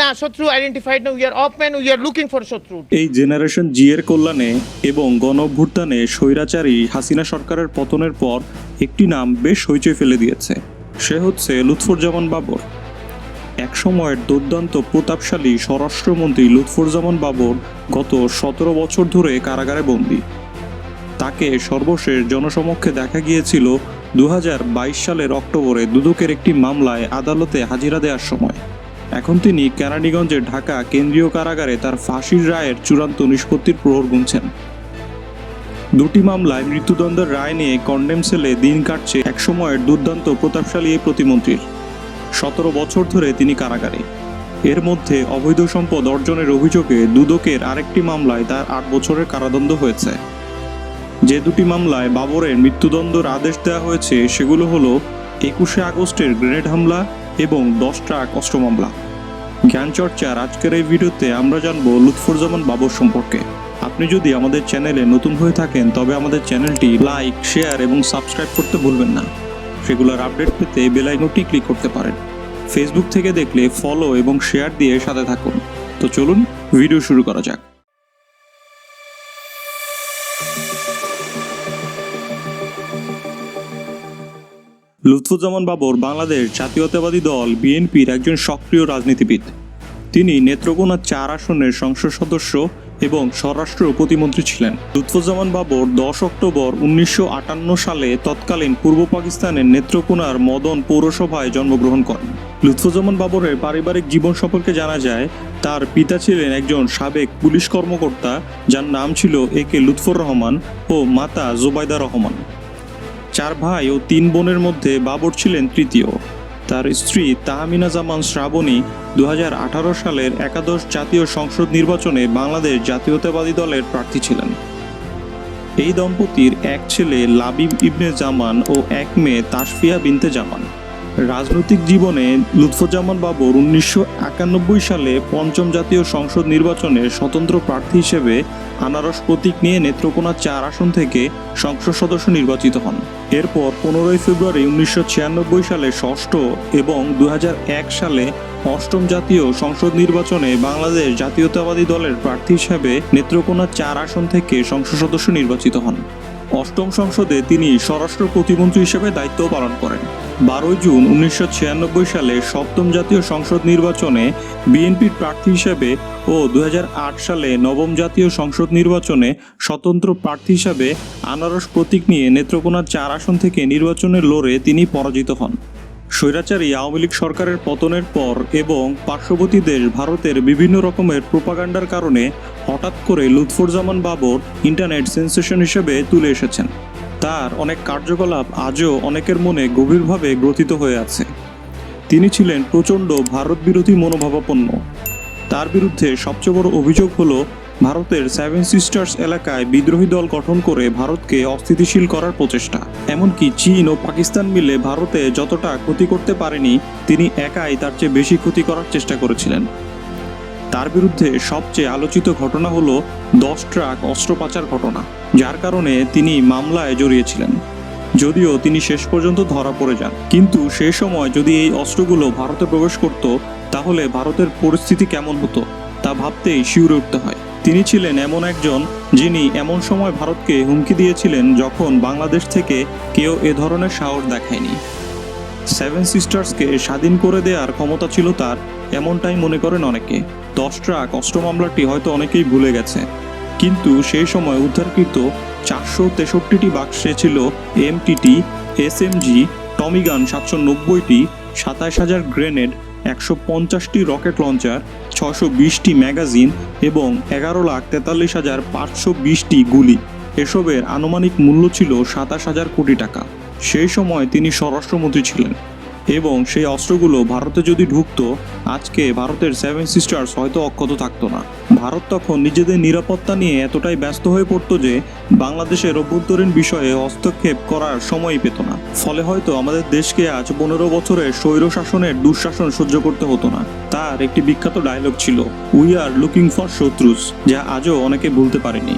না শত্রু আইডেন্টিফাইড না we are open we are looking for শত্রু। এই জেনারেশন জি এর কল্যাণে এবং গণঅভ্যুত্থানে স্বৈরাচারী হাসিনা সরকারের পতনের পর একটি নাম বেশ হইচই ফেলে দিয়েছে। সে হচ্ছে লুৎফুজ্জামান বাবর। এক সময়ের দুর্দান্ত প্রতাপশালী স্বরাষ্ট্রমন্ত্রী লুৎফুজ্জামান বাবর গত সতেরো বছর ধরে কারাগারে বন্দী। তাকে সর্বশেষ জনসমক্ষে দেখা গিয়েছিল দু হাজার বাইশ সালের অক্টোবরে দুদকের একটি মামলায় আদালতে হাজিরা দেওয়ার সময়। এখন তিনি কেরানীগঞ্জের ঢাকা কেন্দ্রীয় কারাগারে তার ফাঁসির রায়ের চূড়ান্ত নিষ্পত্তির প্রহর গুনছেন। দুটি মামলায় মৃত্যুদণ্ডের রায় নিয়ে কন্ডেম সেলে দিন কাটছে একসময়ের দুর্দান্ত প্রতাপশালী এই প্রতিমন্ত্রীর। সতেরো বছর ধরে তিনি কারাগারে। এর মধ্যে অবৈধ সম্পদ অর্জনের অভিযোগে দুদকের আরেকটি মামলায় তার আট বছরের কারাদণ্ড হয়েছে। যে দুটি মামলায় বাবরের মৃত্যুদণ্ডের আদেশ দেওয়া হয়েছে সেগুলো হলো একুশে আগস্টের গ্রেনেড হামলা এবং দশ ট্রাক অস্ত্র মামলা। জ্ঞান চর্চার আজকের এই ভিডিওতে আমরা জানব লুৎফুরজামান বাবর সম্পর্কে। আপনি যদি আমাদের চ্যানেলে নতুন হয়ে থাকেন, তবে আমাদের চ্যানেলটি লাইক, শেয়ার এবং সাবস্ক্রাইব করতে ভুলবেন না। সেগুলোর আপডেট পেতে বেলাইকনটি ক্লিক করতে পারেন। ফেসবুক থেকে দেখলে ফলো এবং শেয়ার দিয়ে সাথে থাকুন। তো চলুন, ভিডিও শুরু করা যাক। লুৎফুজ্জামান বাবর বাংলাদেশ জাতীয়তাবাদী দল বিএনপির একজন সক্রিয় রাজনীতিবিদ। তিনি নেত্রকোনা চার আসনের সংসদ সদস্য এবং স্বরাষ্ট্র প্রতিমন্ত্রী ছিলেন। লুৎফুজ্জামান বাবর দশ অক্টোবর উনিশশো আটান্ন সালে তৎকালীন পূর্ব পাকিস্তানের নেত্রকোনার মদন পৌরসভায় জন্মগ্রহণ করেন। লুৎফুজ্জামান বাবরের পারিবারিক জীবন সম্পর্কে জানা যায়, তার পিতা ছিলেন একজন সাবেক পুলিশ কর্মকর্তা, যার নাম ছিল এ কে লুৎফর রহমান ও মাতা জোবাইদা রহমান। চার ভাই ও তিন বোনের মধ্যে বাবর ছিলেন তৃতীয়। তার স্ত্রী তাহমিনা জামান শ্রাবণী দু হাজার আঠারো সালের একাদশ জাতীয় সংসদ নির্বাচনে বাংলাদেশ জাতীয়তাবাদী দলের প্রার্থী ছিলেন। এই দম্পতির এক ছেলে লাবিব ইবনে জামান ও এক মেয়ে তাসফিয়া বিনতে জামান। রাজনৈতিক জীবনে লুৎফুজ্জামান বাবর উনিশশো একানব্বই সালে পঞ্চম জাতীয় সংসদ নির্বাচনে স্বতন্ত্র প্রার্থী হিসেবে আনারস প্রতীক নিয়ে নেত্রকোনা চার আসন থেকে সংসদ সদস্য নির্বাচিত হন। এরপর পনেরোই ফেব্রুয়ারি উনিশশো ছিয়ানব্বই সালে ষষ্ঠ এবং দু হাজার এক সালে অষ্টম জাতীয় সংসদ নির্বাচনে বাংলাদেশ জাতীয়তাবাদী দলের প্রার্থী হিসেবে নেত্রকোনা চার আসন থেকে সংসদ সদস্য নির্বাচিত হন। অষ্টম সংসদে তিনি স্বরাষ্ট্র প্রতিমন্ত্রী হিসেবে দায়িত্ব পালন করেন। বারোই জুন উনিশশো ছিয়ানব্বই সালে সপ্তম জাতীয় সংসদ নির্বাচনে বিএনপির প্রার্থী হিসেবে ও দু হাজার আট সালে নবম জাতীয় সংসদ নির্বাচনে স্বতন্ত্র প্রার্থী হিসাবে আনারস প্রতীক নিয়ে নেত্রকোনার চার আসন থেকে নির্বাচনে লড়ে তিনি পরাজিত হন। স্বৈরাচারী আওয়ামী লীগ সরকারের পতনের পর এবং পার্শ্ববর্তী দেশ ভারতের বিভিন্ন রকমের প্রোপাগান্ডার কারণে হঠাৎ করে লুৎফুজ্জামান বাবর ইন্টারনেট সেন্সেশন হিসেবে তুলে এসেছেন। তার অনেক কার্যকলাপ আজও অনেকের মনে গভীরভাবে গ্রথিত হয়ে আছে। তিনি ছিলেন প্রচণ্ড ভারত বিরোধী মনোভাবাপন্ন। তার বিরুদ্ধে সবচেয়ে বড় অভিযোগ হলো ভারতের সেভেন সিস্টার্স এলাকায় বিদ্রোহী দল গঠন করে ভারতকে অস্থিতিশীল করার প্রচেষ্টা। এমনকি চীন ও পাকিস্তান মিলে ভারতে যতটা ক্ষতি করতে পারেনি, তিনি একাই তার চেয়ে বেশি ক্ষতি করার চেষ্টা করেছিলেন। তার বিরুদ্ধে সবচেয়ে আলোচিত ঘটনা হলো দশ ট্রাক অস্ত্র পাচার ঘটনা, যার কারণে তিনি মামলায় জড়িয়েছিলেন। যদিও তিনি শেষ পর্যন্ত ধরা পড়ে যান। কিন্তু সে সময় যদি এই অস্ত্রগুলো ভারতে প্রবেশ করত, তাহলে ভারতের পরিস্থিতি কেমন হতো, তা ভাবতেই শিউরে উঠতে হয়। তিনি ছিলেন এমন একজন যিনি এমন সময় ভারতকে হুমকি দিয়েছিলেন যখন বাংলাদেশ থেকে কেউ এ ধরনের সাহস দেখায়নি। সেভেন সিস্টার্সকে স্বাধীন করে দেওয়ার ক্ষমতা ছিল তার, এমনটাই মনে করেন অনেকে। দশ ট্রাক অস্ত্র মামলাটি হয়তো অনেকেই ভুলে গেছে। কিন্তু সেই সময় উদ্ধারকৃত চারশো তেষট্টিটি বাক্সে ছিল এমটিটি, এসএমজি টমিগান সাতশো নব্বইটি, সাতাশ হাজার গ্রেনেড একশো পঞ্চাশটি রকেট লঞ্চার ছশো বিশটি ম্যাগাজিন এবং এগারো লাখ তেতাল্লিশ হাজার পাঁচশো বিশটি গুলি। এসবের আনুমানিক মূল্য ছিল সাতাশ হাজার কোটি টাকা। সেই সময় তিনি স্বরাষ্ট্রমন্ত্রী ছিলেন। এবং সেই অস্ত্রগুলো ভারতে যদি ঢুকতো, আজকে ভারতের সেভেন সিস্টার্স হয়তো অক্ষত থাকতো না। ভারত তখন নিজেদের নিরাপত্তা নিয়ে এতটাই ব্যস্ত হয়ে পড়তো যে, বাংলাদেশের অভ্যন্তরীণ বিষয়ে হস্তক্ষেপ করার সময়ই পেত না। ফলে হয়তো আমাদের দেশকে আজ পনেরো বছরের স্বৈর শাসনের দুঃশাসন সহ্য করতে হতো না। তার একটি বিখ্যাত ডায়লগ ছিল উই আর লুকিং ফর শত্রুস যা আজও অনেকে ভুলতে পারেনি।